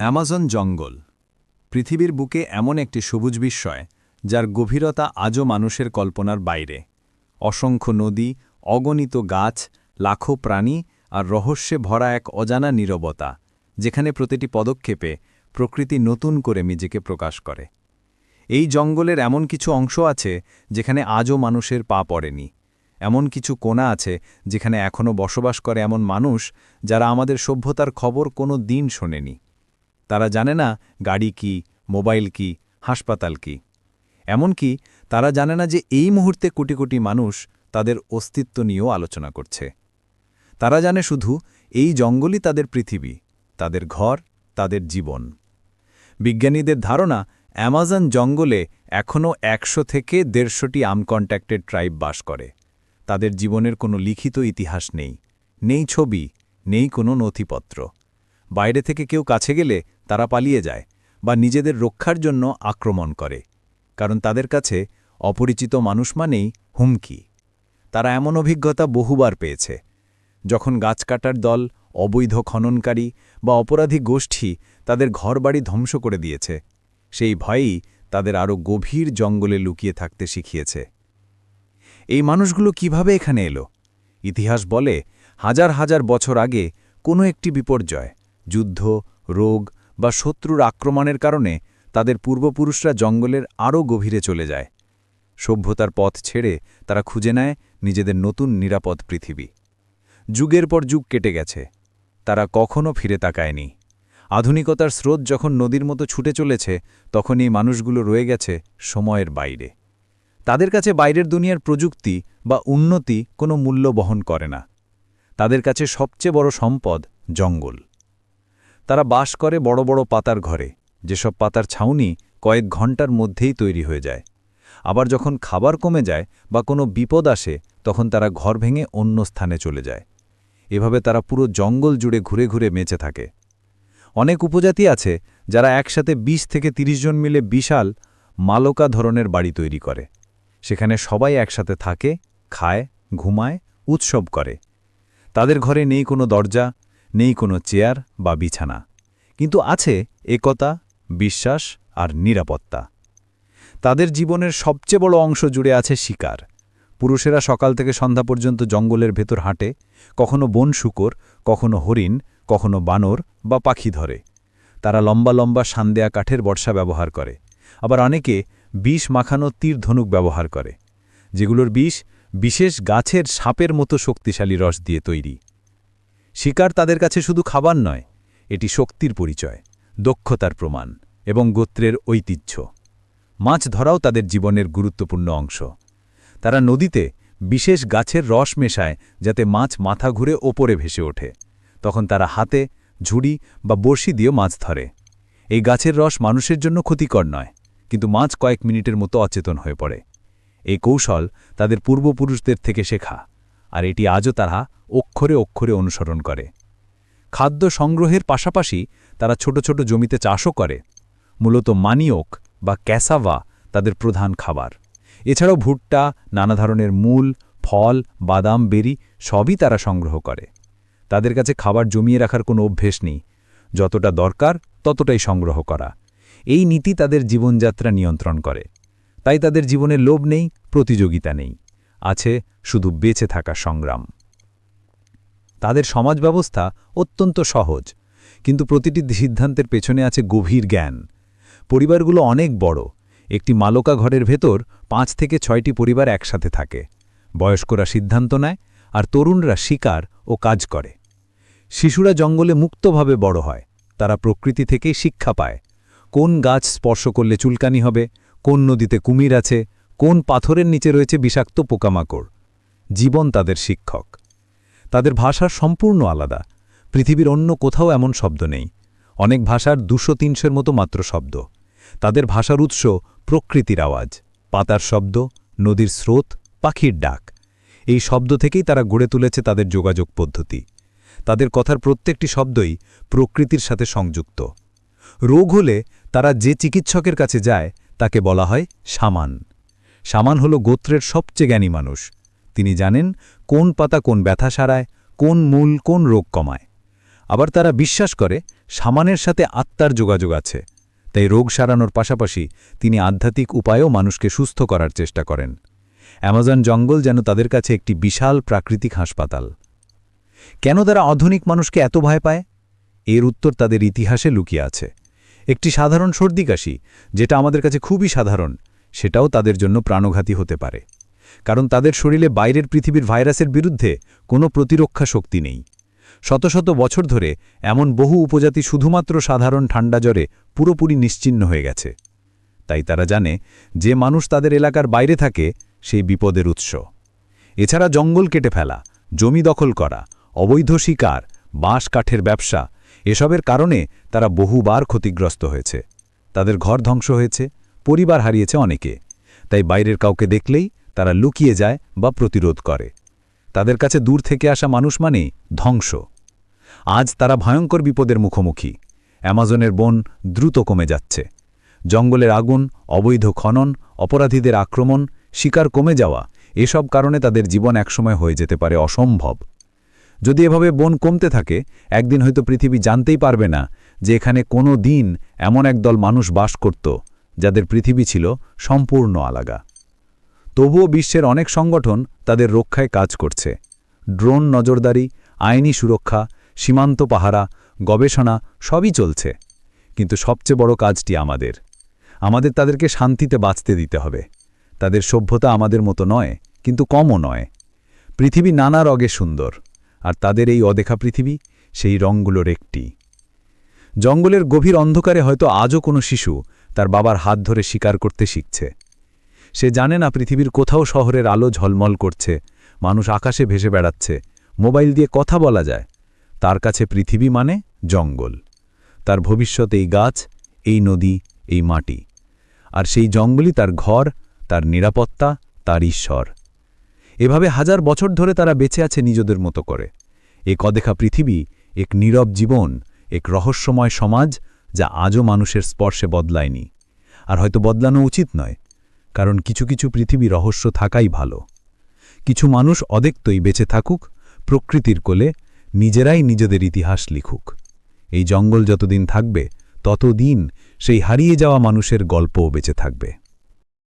Amazon জঙ্গল, পৃথিবীর বুকে এমন একটি সবুজ বিস্ময়, যার গভীরতা আজও মানুষের কল্পনার বাইরে। অসংখ্য নদী, অগণিত গাছ, লাখো প্রাণী আর রহস্যে ভরা এক অজানা নীরবতা, যেখানে প্রতিটি পদক্ষেপে প্রকৃতি নতুন করে নিজেকে প্রকাশ করে। এই জঙ্গলের এমন কিছু অংশ আছে যেখানে আজও মানুষের পা পড়েনি। এমন কিছু কোণা আছে যেখানে এখনও বসবাস করে এমন মানুষ যারা আমাদের সভ্যতার খবর কোনো দিন শোনেনি। তারা জানে না গাড়ি কি, মোবাইল কি, হাসপাতাল কি। এমনকি তারা জানে না যে এই মুহূর্তে কোটি কোটি মানুষ তাদের অস্তিত্ব নিয়েও আলোচনা করছে। তারা জানে শুধু এই জঙ্গলই তাদের পৃথিবী, তাদের ঘর, তাদের জীবন। বিজ্ঞানীদের ধারণা, অ্যামাজন জঙ্গলে এখনও একশো থেকে দেড়শোটি আনকন্ট্যাক্টেড ট্রাইব বাস করে। তাদের জীবনের কোনো লিখিত ইতিহাস নেই নেই ছবি, নেই কোনো নথিপত্র। বাইরে থেকে কেউ কাছে গেলে তারা পালিয়ে যায় বা নিজেদের রক্ষার জন্য আক্রমণ করে, কারণ তাদের কাছে অপরিচিত মানুষ মানেই হুমকি। তারা এমন অভিজ্ঞতা বহুবার পেয়েছে, যখন গাছ কাটার দল, অবৈধ খননকারী বা অপরাধী গোষ্ঠী তাদের ঘরবাড়ি ধ্বংস করে দিয়েছে, সেই ভয়েই তাদের আরও গভীর জঙ্গলে লুকিয়ে থাকতে শিখিয়েছে। এই মানুষগুলো কীভাবে এখানে এলো? ইতিহাস বলে হাজার হাজার বছর আগে কোনো একটি বিপর্যয় যুদ্ধ, রোগ বা শত্রুর আক্রমণের কারণে তাদের পূর্বপুরুষরা জঙ্গলের আরও গভীরে চলে যায়। সভ্যতার পথ ছেড়ে তারা খুঁজে নেয় নিজেদের নতুন নিরাপদ পৃথিবী। যুগের পর যুগ কেটে গেছে। তারা কখনও ফিরে তাকায়নি। আধুনিকতার স্রোত যখন নদীর মতো ছুটে চলেছে তখন এই মানুষগুলো রয়ে গেছে সময়ের বাইরে। তাদের কাছে বাইরের দুনিয়ার প্রযুক্তি বা উন্নতি কোনো মূল্য বহন করে না। তাদের কাছে সবচেয়ে বড় সম্পদ জঙ্গল। তারা বাস করে বড় বড় পাতার ঘরে, যেসব পাতার ছাউনি কয়েক ঘণ্টার মধ্যেই তৈরি হয়ে যায়। আবার যখন খাবার কমে যায় বা কোনো বিপদ আসে, তখন তারা ঘর ভেঙে অন্য স্থানে চলে যায়। এভাবে তারা পুরো জঙ্গল জুড়ে ঘুরে ঘুরে মেচে থাকে। অনেক উপজাতি আছে যারা একসাথে ২০ থেকে ৩০ জন মিলে বিশাল মালকা ধরনের বাড়ি তৈরি করে। সেখানে সবাই একসাথে থাকে, খায়, ঘুমায়, উৎসব করে। তাদের ঘরে নেই কোনো দরজা নেই কোনো চেয়ার বা বিছানা। কিন্তু আছে একতা, বিশ্বাস আর নিরাপত্তা। তাদের জীবনের সবচেয়ে বড় অংশ জুড়ে আছে শিকার। পুরুষেরা সকাল থেকে সন্ধ্যা পর্যন্ত জঙ্গলের ভেতর হাঁটে, কখনো বন শুকর, কখনো হরিণ, কখনো বানর বা পাখি ধরে। তারা লম্বা লম্বা সান্দেয়া কাঠের বর্ষা ব্যবহার করে। আবার অনেকে বিষ মাখানো তীর ধনুক ব্যবহার করে। যেগুলোর বিষ বিশেষ গাছের সাপের মতো শক্তিশালী রস দিয়ে তৈরি। শিকার তাদের কাছে শুধু খাবার নয়, এটি শক্তির পরিচয়, দক্ষতার প্রমাণ এবং গোত্রের ঐতিহ্য। মাছ ধরাও তাদের জীবনের গুরুত্বপূর্ণ অংশ। তারা নদীতে বিশেষ গাছের রস মেশায় যাতে মাছ মাথা ঘুরে ওপরে ভেসে ওঠে। তখন তারা হাতে, ঝুড়ি বা বড়শি দিয়ে মাছ ধরে। এই গাছের রস মানুষের জন্য ক্ষতিকর নয়, কিন্তু মাছ কয়েক মিনিটের মতো অচেতন হয়ে পড়ে। এই কৌশল তাদের পূর্বপুরুষদের থেকে শেখা। আর এটি আজও তারা অক্ষরে অক্ষরে অনুসরণ করে। খাদ্য সংগ্রহের পাশাপাশি তারা ছোট ছোট জমিতে চাষও করে, মূলত মানিওক বা ক্যাসাভা তাদের প্রধান খাবার। এছাড়াও ভুট্টা, নানা ধরনের মূল, ফল, বাদাম, বেরি সবই তারা সংগ্রহ করে। তাদের কাছে খাবার জমিয়ে রাখার কোনো অভ্যেস নেই, যতটা দরকার ততটাই সংগ্রহ করা। এই নীতি তাদের জীবনযাত্রা নিয়ন্ত্রণ করে। তাই তাদের জীবনে লোভ নেই, প্রতিযোগিতা নেই। আছে শুধু বেঁচে থাকা সংগ্রাম। তাদের সমাজ ব্যবস্থা অত্যন্ত সহজ, কিন্তু প্রতিটি সিদ্ধান্তের পেছনে আছে গভীর জ্ঞান। পরিবারগুলো অনেক বড়, একটি মালকা ঘরের ভেতর পাঁচ থেকে ছয়টি পরিবার একসাথে থাকে। বয়স্করা সিদ্ধান্ত নেয় আর তরুণরা শিকার ও কাজ করে। শিশুরা জঙ্গলে মুক্তভাবে বড় হয়, তারা প্রকৃতি থেকেই শিক্ষা পায়। কোন গাছ স্পর্শ করলে চুলকানি হবে, কোন নদীতে কুমির আছে কোন পাথরের নিচে রয়েছে বিষাক্ত পোকামাকড়? জীবন তাদের শিক্ষক। তাদের ভাষার সম্পূর্ণ আলাদা। পৃথিবীর অন্য কোথাও এমন শব্দ নেই। অনেক ভাষার দুশো তিনশোর মতো মাত্র শব্দ। তাদের ভাষার উৎস প্রকৃতির আওয়াজ। পাতার শব্দ, নদীর স্রোত, পাখির ডাক। এই শব্দ থেকেই তারা গড়ে তুলেছে তাদের যোগাযোগ পদ্ধতি। তাদের কথার প্রত্যেকটি শব্দই প্রকৃতির সাথে সংযুক্ত। রোগ হলে তারা যে চিকিৎসকের কাছে যায়, তাকে বলা হয় সামান। সামান হল গোত্রের সবচেয়ে জ্ঞানী মানুষ। তিনি জানেন কোন পাতা কোন ব্যথা সারায়, কোন মূল কোন রোগ কমায়। আবার তারা বিশ্বাস করে সামানের সাথে আত্মার যোগাযোগ আছে। তাই রোগ সারানোর পাশাপাশি তিনি আধ্যাত্মিক উপায়েও মানুষকে সুস্থ করার চেষ্টা করেন। অ্যামাজন জঙ্গল যেন তাদের কাছে একটি বিশাল প্রাকৃতিক হাসপাতাল। কেন তারা আধুনিক মানুষকে এত ভয় পায়? এর উত্তর তাদের ইতিহাসে লুকিয়ে আছে। একটি সাধারণ সর্দি কাশি, যেটা আমাদের কাছে খুবই সাধারণ সেটাও তাদের জন্য প্রাণঘাতী হতে পারে। কারণ তাদের শরীরে বাইরের পৃথিবীর ভাইরাসের বিরুদ্ধে কোনো প্রতিরক্ষা শক্তি নেই। শত শত বছর ধরে এমন বহু উপজাতি শুধুমাত্র সাধারণ ঠান্ডা জ্বরে পুরোপুরি নিশ্চিন্ন হয়ে গেছে। তাই তারা জানে, যে মানুষ তাদের এলাকার বাইরে থাকে, সেই বিপদের উৎস। এছাড়া জঙ্গল কেটে ফেলা, জমি দখল করা, অবৈধ শিকার, বাঁশ কাঠের ব্যবসা, এসবের কারণে তারা বহুবার ক্ষতিগ্রস্ত হয়েছে। তাদের ঘর ধ্বংস হয়েছে পরিবার হারিয়েছে অনেকে, তাই বাইরের কাউকে দেখলেই তারা লুকিয়ে যায় বা প্রতিরোধ করে। তাদের কাছে দূর থেকে আসা মানুষ মানেই ধ্বংস। আজ তারা ভয়ঙ্কর বিপদের মুখোমুখি। অ্যামাজনের বন দ্রুত কমে যাচ্ছে। জঙ্গলের আগুন, অবৈধ খনন, অপরাধীদের আক্রমণ, শিকার কমে যাওয়া, এসব কারণে তাদের জীবন একসময় হয়ে যেতে পারে অসম্ভব। যদি এভাবে বন কমতে থাকে, একদিন হয়তো পৃথিবী জানতেই পারবে না যে এখানে কোনো দিন এমন একদল মানুষ বাস করত যাদের পৃথিবী ছিল সম্পূর্ণ আলাগা। তবুও বিশ্বের অনেক সংগঠন তাদের রক্ষায় কাজ করছে। ড্রোন নজরদারি, আইনি সুরক্ষা, সীমান্ত পাহারা, গবেষণা সবই চলছে। কিন্তু সবচেয়ে বড় কাজটি আমাদের। আমাদের তাদেরকে শান্তিতে বাঁচতে দিতে হবে। তাদের সভ্যতা আমাদের মতো নয়, কিন্তু কমও নয়। পৃথিবী নানা রগে সুন্দর, আর তাদের এই অদেখা পৃথিবী, সেই রঙগুলোর একটি। জঙ্গলের গভীর অন্ধকারে হয়তো আজও কোনো শিশু তার বাবার হাত ধরে শিকার করতে শিখছে। সে জানে না পৃথিবীর কোথাও শহরের আলো ঝলমল করছে, মানুষ আকাশে ভেসে বেড়াচ্ছে, মোবাইল দিয়ে কথা বলা যায়। তার কাছে পৃথিবী মানে জঙ্গল। তার ভবিষ্যৎ এই গাছ, এই নদী, এই মাটি। আর সেই জঙ্গলই তার ঘর, তার নিরাপত্তা, তার ঈশ্বর। এভাবে হাজার বছর ধরে তারা বেঁচে আছে নিজেদের মতো করে। এক অদেখা পৃথিবী, এক নীরব জীবন, এক রহস্যময় সমাজ যা আজও মানুষের স্পর্শে বদলায়নি। আর হয়তো বদলানো উচিত নয়, কারণ কিছু কিছু পৃথিবী রহস্য থাকাই ভালো। কিছু মানুষ অদেক্তই বেঁচে থাকুক, প্রকৃতির কোলে নিজেরাই নিজেদের ইতিহাস লিখুক। এই জঙ্গল যতদিন থাকবে, ততদিন সেই হারিয়ে যাওয়া মানুষের গল্পও বেঁচে থাকবে।